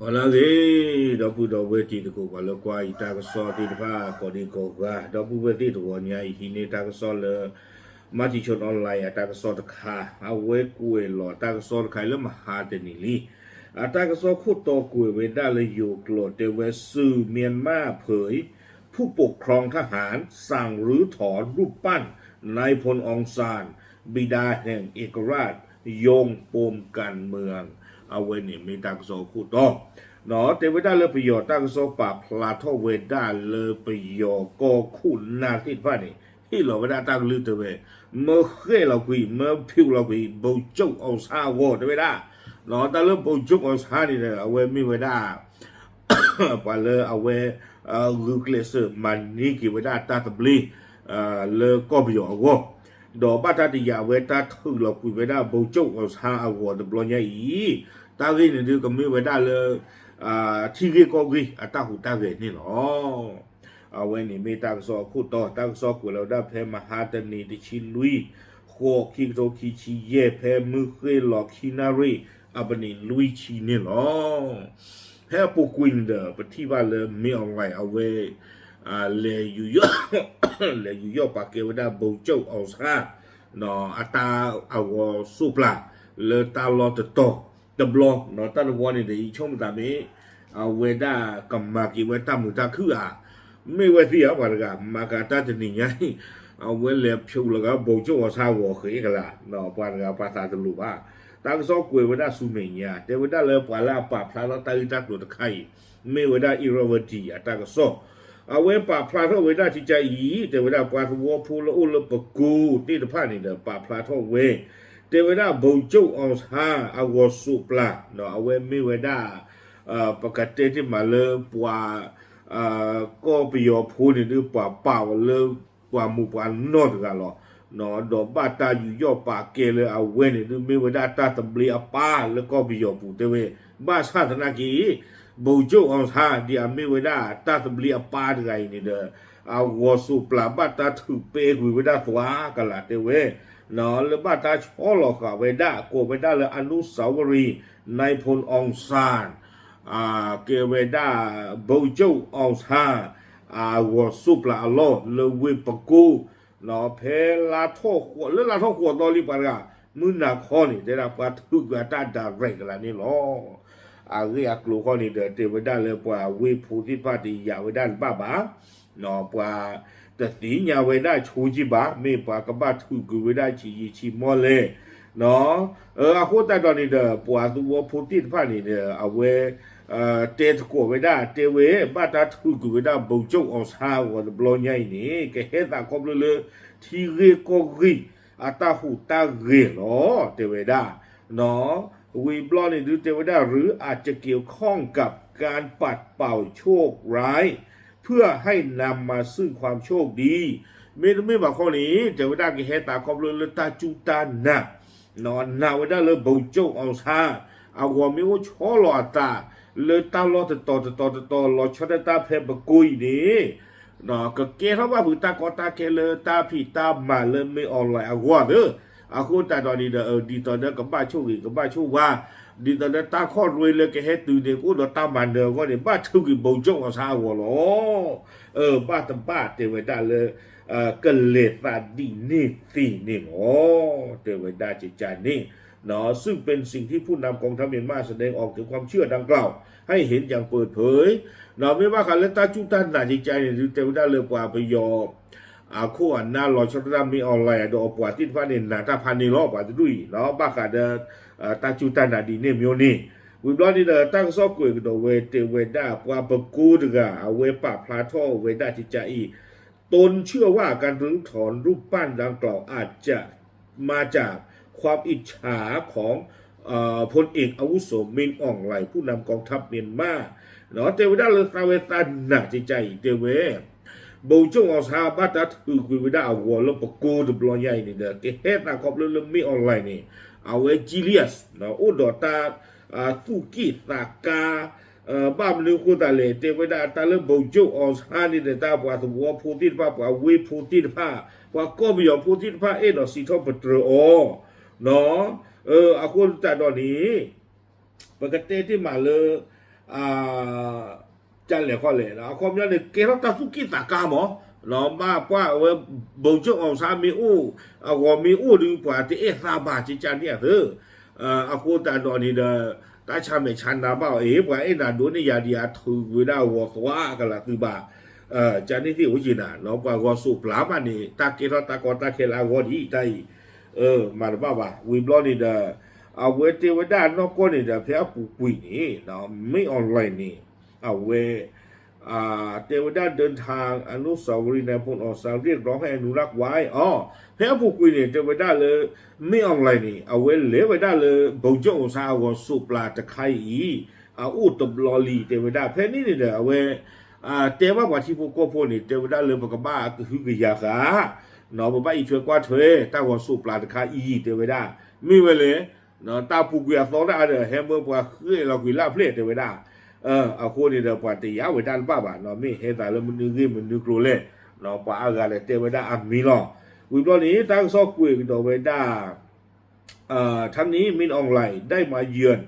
ဝလာကြီးတော့ဘူးတော့ဝဲတီတကူကလောကွာဤတာကစောတီတပါကိုဒီကိုကတော့ဘူးဝဲတီတော့ညာဤနေတာကစောလေမတိချွန်အွန်လိုင်းအတာကစောတခါအဝဲကွေလောတာကစောတခိုင်လမဟာတနီလီအတာကစောခုတော့ကွေဝဲဒါလေယိုကလောတေဝဲဆူမြန်မာเผย ผู้ปกครองทหารสั่งรื้อถอนรูปปั้นนายพลองซาน บิดาแห่งเอกราชโยงปมการเมือง အဝဲနေမေတာကစောခုတော့နော်တေဝဒလပယောတာကစောပါဖလာထောဝေဒလပယောကောခုနာတိဖာနေဟိလောဝဒတာကလူတပဲမခဲလောက်ကြီးမဖြူလောက်ကြီးဘုံကျုပ်အောင်စားဝော်တပဲလားနော်တလဘုံကျုပ်အောင်စားနေတယ်အဝဲမိဝဒပါလေအဝဲလူကလစ်မနီကိဝဒတာတဘလီလေကောဘယောဝော်တော့ဘာတတိယဝေတာထုလောက်ကြီးဝဒဘုံကျုပ်အောင်စားအဝော်တဘလညေဤ တာဂိနေဒီကမေဝဒါလအာတီဂေကောဂေအတာဟုတာဂေနေနော်အဝဲနေမေတာဆောခုတော့တာဆောကူလောဒါဖဲမဟာတနီတချီလူီခေါ်ခိတိုခိချီယေဖဲမုခေလောခိနာရီအပနီလူီချီနေလောဟဲပိုကွင်းဒပတိပါလေမေအွန်လိုင်းအဝဲအာလေယူယောလေယူယောပါကေဝဒါဘုံကျုပ်အောင်စားနော်အတာအဝဆူပလာလေတာလောတတော့ တဘလောနော်တတ်ဝါနေဒီချုံတာမေအဝေဒကမ္မကီဝေတမူတခုဟာမေဝစီရပါကမကတာတနိညာအဝဲလေဖြူလကဘုံကျော်ဆာဝခေကလာနော်ပါကပါသာတလူပါတာကစောကွေဝဒစုမေညာတေဝဒလေပါလာပါဖလာတာရီတက်လို့တခိုင်မေဝဒအီရဝတီအတာကစောအဝဲပါဖလာထောဝေဒတိကြည်တေဝဒပါသဝဖိုးလို့လပကူတိတဖနေတယ်ပါဖလာထောဝေ เทวดาบงจุองสาอาวสุปลาเนาะเวมีเวดาเอ่อปกติที่มาเลปวาเอ่อก็ไปยอพูนี่หรือปวาป่าวเลปวามูปานอดกันหรอเนาะดอกบาตาอยู่ย่อปากเกลเอาเวนี่หรือมีเวดาตาตบลีอปาแล้วก็ไปยอพูเทเวบ้าสาธนากีบงจุองสาดีอมีเวดาตาตบลีอปาอะไรนี่เด้อ อาวสุปลาบัตตาถือเปกุยเวดาสวากะละเตเวเนอะหรือบัตตาชอลอกะเวดาโกเวดาเลยอนุสาวรีในพลองซานอ่าเกเวดาโบโจองซาอาวสุปลาอโลหรือวปกูเนอเพลาโทขวดหรือลาโทขวดตอลิปารกะมือนาคอนี่ได้รับการทุกข์ตาดาเรกละนี่หรออาเรียกลูกคนนี้เดินเตวด้เลยว่าวิภูที่ปฏิยาไวด้านบ้าบ้า นาะปว่าแต่สีญาเวไดาชูจิบะไม่ปวากบะทุกุเวดาชีชีมอเลเนาะเอออาโคตาตอนนี้เดอปวาตัวภูติปฏิเดเอาเวเอ่อเตตโกเวไดาเตเวบาตาทุกุเวดาบุจงองศาวบลอใหญ่นี่แกเฮตาคบเลทีเรโกรีอาตาหูตาเรเนาะเตเวดาเนาะวีบลอนี่หรือเทวดาหรืออาจจะเกี่ยวข้องกับการปัดเป่าโชคร้าย พื่อให้นำมาซึ่งความโชคดี ไม่ไม่บอกข้อนี้แต่ว่าได้กี่เฮตาคอบเลยตาจูตานะนอนนาว่าได้เลยบุโจเอาชาเอาวัวมีว่าชอหลอตาเลยตาลอตต่อต่อต่อตต่อลอชอตตาเพ่บกุยนี่นอก็เกทับว่าผู้ตากอตาเคเลตาผีตามาเลยไม่ออนไลน์เอาวัวเด้ออาคุณตาตอนนี้เด้อดีตอนนี้กับบ้าโชคดีกับบ้าโชคว่า ဒီတော်တဲ့တာခေါ်ရွေလေကဟဲတူဒီကိုတော့တာမန်တယ်ကိုဒီပတ်ချုပ်ကြီးဘုံကျုံအစားဝလောเออပတ်တပတ်တေဝဒလေเอ่อกเลตาดีนี่ตีนี่โอ้เทวดาจิตใจนี่เนาะซึ่งเป็นสิ่งที่ผู้นำกองทัพเมียนมาแสดงออกถึงความเชื่อดังกล่าว ให้เห็นอย่างเปิดเผยเนาะไม่ว่าการเลตาจุตันนาจิตใจเนี่ยหรือเทวดาเลยกว่าไปยอม aku anna lo chota mi online do opwa ti fa ni na ta pha ni lo ba tu yi lo ba ka de ta chu ta na di ni myo ni we blo ni de ta so kwe do we te we da pwa ba ku de ga a we pa pla tho we da chi cha i ตนเชื่อว่าการรื้อถอนรูปปั้นดังกล่าวอาจจะมาจากความอิจฉาของพลเอกอาวุโสมินอ่องไหลผู้นำกองทัพเมียนมาเนาะเทวดาเลตาเวตันหนักใจใจเทเวบงจงเอาซาบัตตัดคือกุยดาวัวลปกูดบลอนใหญ่นี่เด้อเกเฮตาคอบลลมีออนไลน์นี่ เอาเวจิเลียสเนาะอุดอตาอ่าตุกิตากาเอ่อบ้ามลือคุตาเลเทวดาตาเลบงจงเอาซานี่เดตาปวาตัวพูติดพาปวาเวพูติดพาปวาก็บิยอพูติดพาเอดอสิทอปตรโอเนาะเอออาคุณตาดอนี้ปกติที่มาเลย อ่าจันเหล่ข้อเหล่นะความยันเนี่ยเกล้าตาฟุกิตากามอ เนาะมาป้าเวบงจุองซามีอูอาวมีอูดูปว่าที่เอซาบาจิจันเนี่ยเถอเอ่ออากูแตาดอนี่เดตาชาเมชันดาบ่าเอ๋ปว่าไอ้นาดูนี่ยาดีอาทูเวดาวอตัวกันละคือบ่าเอ่อจานี่ที่อุจินะเนาะกว่ากอสุปลามันนี่ตาเกล้าตากตาเคลากดีได้เออมาบ้าบ่าวิบลอนี่เดอเอาเวทีเวด้านนอกก็นี่เดเพียปูกุยนี่เนาไม่ออนไลน์นี่เอาเว อ่าเทวดาเดินทางอนุสาวรีย์ในพลออกสารเรียกร้องให้อนุรักษ์ไว้อ๋อพระผู้กุยเนี่ยเทวดาเลยไม่ออนไลน์นี่เอาไว้เลวดาเลยบงจงสาวสุปลาตะไคอีอาอุตบลอลีเทวดาเพนี่นี่เด้อเอาไว้อ่าเทวะว่าที่พวกก็พวกนี่เทวดาเลยบอกบ้าคือกิยาคาเนาะบ่บ่อีช่วยกว่าช่วยตาวสุปลาตะไคอีเทวดามีเวเลยเนาะตาผู้กุยสอนได้เด้อแฮมเบอร์ว่าคือเรากุยลาเพลเทวดา Uh, aku ni dapat ya wedan baba no mi he da le mun ngi mun ni krole no pa aga le te weda am milon we blo ni tang so kwe do weda ทั้งนนี้มินอองไลได้มาเยือน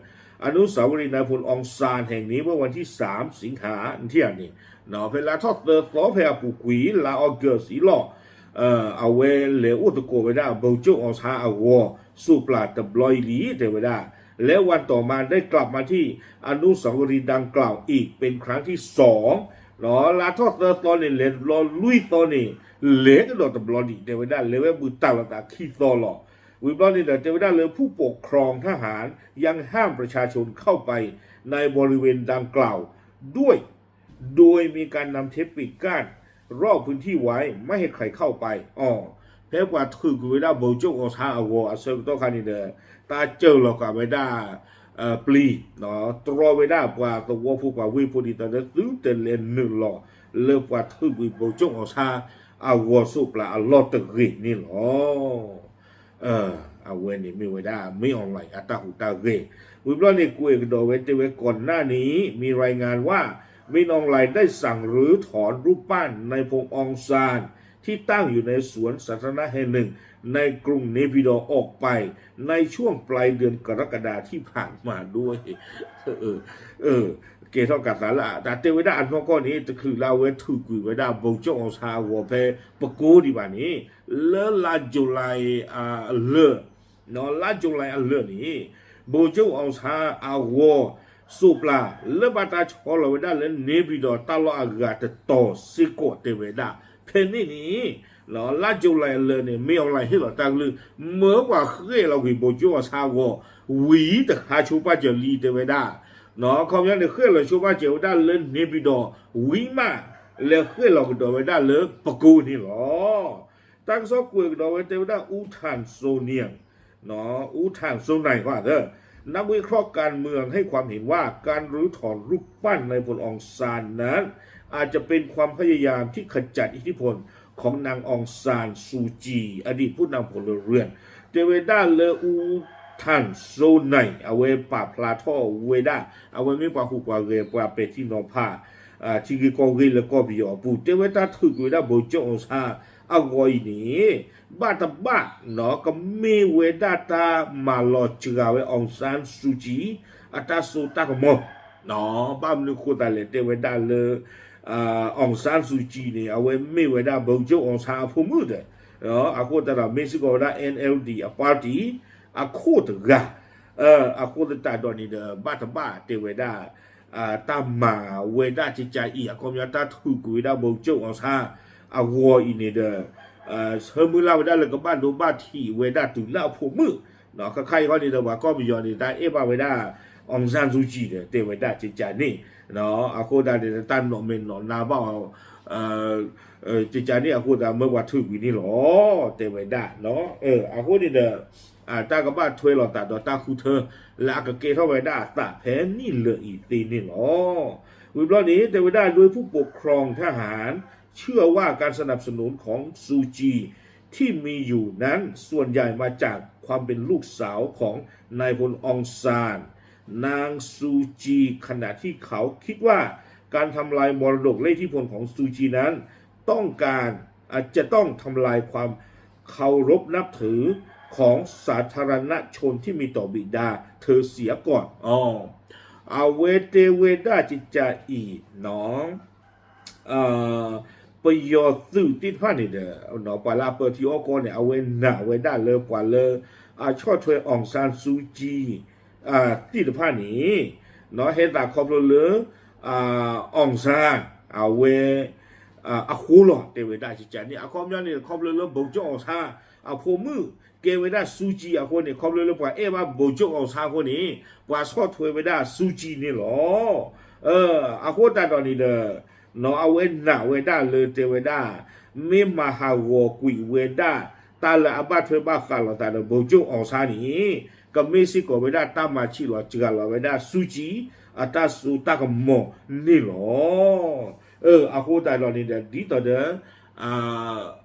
อนุสาวรีย์นายพลองซานแห่งนี้เมื่อวันที่ 3 สิงหาเที่ยงนี้หนอเวลาทอดเตอร์สอเพลปูกุยลาออเกอร์สีหล่อเอ่อเอาเวเลอุตโกเวดาเบลจูออสฮาอวอสูปลาตบลอยลีเทวดา และวันต่อมาได้กลับมาที่อนุสาวรีย์ดังกล่าวอีกเป็นครั้งที่สองเนาะลาทอเตอร์ตอนนี้เลนรอลุยตอนนี้เลกดอตบลอดีเทวดาเลเวบุตาลตาขี้ตอหลอวิบลอนี่เทวดาเลยผู้ปกครองทหารยังห้ามประชาชนเข้าไปในบริเวณดังกล่าวด้วย โดยมีการนำเทปปิดกั้นรอบพื้นที่ไว้ไม่ให้ใครเข้าไปอ๋อ เพราะว่าคือกูไม่ได้บอกจงเอาชาเอาวอาเซอร์ต้องการนี่เด้อตาเจอหรอกไม่ได้เอ่อปลีเนาะตรอไม่ได้กว่าตัวผู้กว่าวิพุดิตาเด้อตื้อเตเลนหนึ่งหรอเลิกว่าคือวิบอกจงเอาชาเอาวสุปลาอัลลอฮ์ตะกินี่หรอเออเอาเวนี่ไม่ไว้ได้ไม่ออนไลน์อัตตาหูตาเกวิบลอนี่กุยกระโดดเวทเวก่อนหน้านี้มีรายงานว่ามินออนไลน์ได้สั่งหรือถอนรูปปั้นในพงองซาน ที่ตั้งอยู่ในสวนสาธารณะแห่งหนึ่ง ในกรุงเนปิดอออกไป ในช่วงปลายเดือนกรกฎาที่ผ่านมาด้วย เออ เออ เกทอกัดสาละแต่เทวดาอันนอกนี้จะคือเราเวทุกุยเวดาบงจงองซาวัวเพปะโกดีบานี้เลลาจุไลอ่าเลเนาะลาจุไลอะเลนี่บงจงองซาอาวอสุปลาเลบาตาชอลเวดาเลเนบิดอตลออากาตตอสิโกเทวดาเพนี่นี่เนาะลาจุไลเลนี่ไม่เอาไรให้หรอตังลือเว่าเคยเรา 肯定你。老辣椒来了呢，没有来些了，但是没话喝了，微博就要查我，唯一的还就把这里的为大，那看见你喝了就把这为大人那边的为嘛，来喝了的为大人不够你了，但是贵的为大为大无碳素念，那无碳素奶话的。นักวิเคราะห์การเมืองให้ความเห็นว่าการรื้อถอนรูปปั้นในพลองซานนั้น อาจจะเป็นความพยายามที่ขจัดอิทธิพลของนางองซานซูจี อดีตผู้นำพลเรือนเทวด้าเลอูท่านโซไนเอาไว้ปาพลาท่อเวด้าเอาไว้ไม่ปาหูกว่าเรปาเปที่นอผาอ่าที่ก็เรแล้วก็บิอปูเทวด้าถึกเวด้าโบจงซาอากอยนี่บ้าตบ้าเนาะก็มีเวด้าตามาลอจกาเวองซานซูจีอัตาสุตากมอเนาะบ้ามนึกคนตาเลเทวด้าเล အာအောင်ဆန်းစုကြည်နေအဝဲမေဝဒဘုံကျုပ်အောင်ဆန်းအဖို့မှုတဲ့နော်အခုတရမေစကောဒါ NLD အပါတီအခုတကအာအခုတတတော်နေတဲ့ဘတ်ဘတ်တေဝဒအာတမဝေဒချစ်ချာဤအကောမြတ်ထုကွေဒဘုံကျုပ်အောင်ဆန်းအဝေါ်ဤနေတဲ့အာဆမူလာဝဒလကဘတ်ဒိုဘတ်ဟီဝေဒတူလာဖို့မှုနော်ခခိုင်ဟောနေတော့ဘာကောမီယောနေတာအေပါဝေဒအောင်ဆန်းစုကြည်တဲ့တေဝဒချစ်ချာနေ နော်အခုတတဲ့တန်တော်မင်းနော်နာပေါ့အာအဲချီချာနေအခုတမဝတ်ထုကွေနေလောတေဝဒနော်အဲအခုနေတဲ့ อ่าตากบ้าถวยหลอตาดอตาคูเธอลากะเกเท่าไว้ได้ตาแพ้นี่เลยอีตีนี่หรอวิบลอนี้แต่ไว้ได้โดยผู้ปกครองทหาร เชื่อว่าการสนับสนุนของซูจี ที่มีอยู่นั้นส่วนใหญ่มาจากความเป็นลูกสาวของนายพลองซาน นางซูจี ขณะที่เขาคิดว่าการทำลายมรดกและอิทธิพลของซูจีนั้น ต้องการอาจจะต้องทำลายความเคารพนับถือของสาธารณชนที่มีต่อบิดา เธอเสียก่อนอ๋ออาเวเตเวดาจิจาอีน้องเอ่อปยอสุติดพันนี่เด้อเนาะปาลาเปิดที่ออกเนี่ยเอาเวนาเวด้าเลปาเลออาชอถวยอองซานซูจี อ่าติดผ่านนี้เนาะเฮตาครอบลออ่าองซาอาเวอ่าอคูลอเตเวดาจิจันนี่อคอมยานี่ครอบลอบงจองซาอาพมือเกเวดาซูจีอาคนนี่ครอบลอปาเอวาบงจองซาคนนี่ปาสอถวยเวดาซูจีนี่หรอเอออาโคตาตอนนี้เด้อเนาะเอาเวนาเวดาเลเตเวดาเมมาฮาวกุยเวดาตาละอบาถวยบาคาลอตาเดบงจองซานี่ kamesi ko beda ta ma chi lo chiga lo beda suji ata su ta ko mo ni lo e a ko dai lo ni de di to de a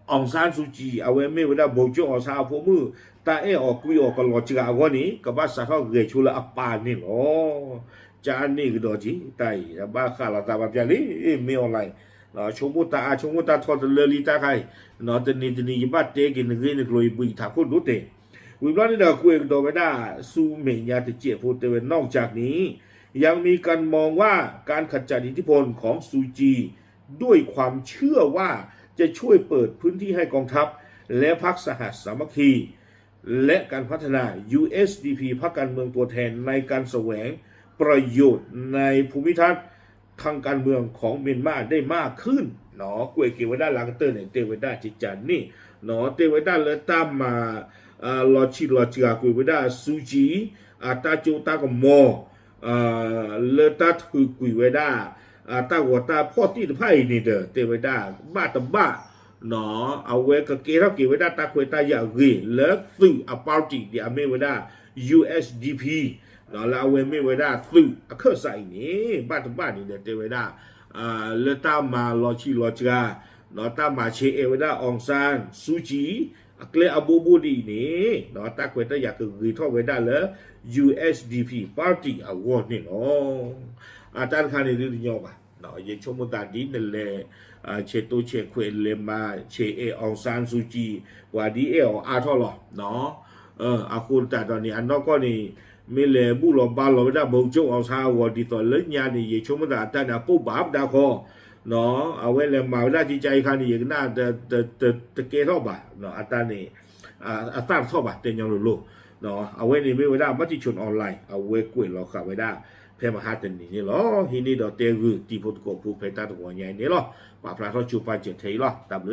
ong san suji a we me beda bo jo o sa pho mu ta e o ku yo ko lo chiga go ni ka ba sa ko ge chu la apa ni lo cha ni ko do ji tai ba kha la ta ba pya ni e me online နော်ချုံမတာချုံမတာထော်တလလီတာခိုင်နော်တနေတနေရပါတဲကင်းငင်းကလိုပွီတာခုဒုတ်တဲ့ กุนรู้เตวิบลานี่ดอกคุยดอกไม่ได้สูเมียตะเจียพูเตเวนนอกจากนี้ ยังมีการมองว่าการขจัดอิทธิพลของซูจี ด้วยความเชื่อว่าจะช่วยเปิดพื้นที่ให้กองทัพ และพรรคสหสามัคคี และการพัฒนา USDP พรรคการเมืองตัวแทนในการแสวงประโยชน์ในภูมิทัศน์ทางการเมืองของเมียนมาได้มากขึ้นเนาะกวยเกวด้าลังเตอร์เนี่ยเตวด้าจิจันนี่เนาะเตวด้าเลตามมา အာလော်ချီလော်ချီအကွေဝဒါဆူဂျီအတာချိုတာကမောအာလတတ်ဟူကွေဝဒါအတာဝတာဖော့တီတဖိုင်နေတယ်တေဝဒါဘတ်တဘနော်အဝဲကကေရောက်ကေဝဒါတာခွေတာရဂေလက်သူအပါတီဒီအမေဝဒါ USDP နော်လာဝဲမေဝဒါသူအခက်ဆိုင်နေဘတ်တဘနေတယ်တေဝဒါအာလတမာလော်ချီလော်ချာနော်တမာချေဧဝဒါအောင်ဆန်းဆူဂျီ အကလေအဘူဘူဒီနေနော်တက်ခွေတက်ရကဂီထောဝေဒါလေ USDP party award နေနော်အတန်ခါနေဒီညောပါနော်ရေချုံမတာဒီနလေခြေတိုးခြေခွေလေမခြေအေအောင်ဆန်းစုကြည်ဝါဒီအေအောင်အာထောလောနော်အခုတတော်နေအနောက်ကနေမေလေဘူးလောပါလောဒါဘုံကျုံအောင်စားဝဒီတော်လညာနေရေချုံမတာတန်တာပုတ်ပါဒါခေါ် နော်အဝဲလေမာဒါကြီးကြိုင်ခါနေရနာတတတတကေတော့ပါနော်အတန်နေအာအတန်တော့ပါတင်ညောလို့လို့နော်အဝဲနေမေဝဒါမတိချွန်အွန်လိုင်းအဝဲကွေလောခဝဲဒါဖဲမဟာတန်နေလောဟိနေတော့တေဂူတီဖို့ကိုပူဖေတာတော့ညိုင်းနေလောပါဖလာတော့ချူပါချက်သေးလောတဘလ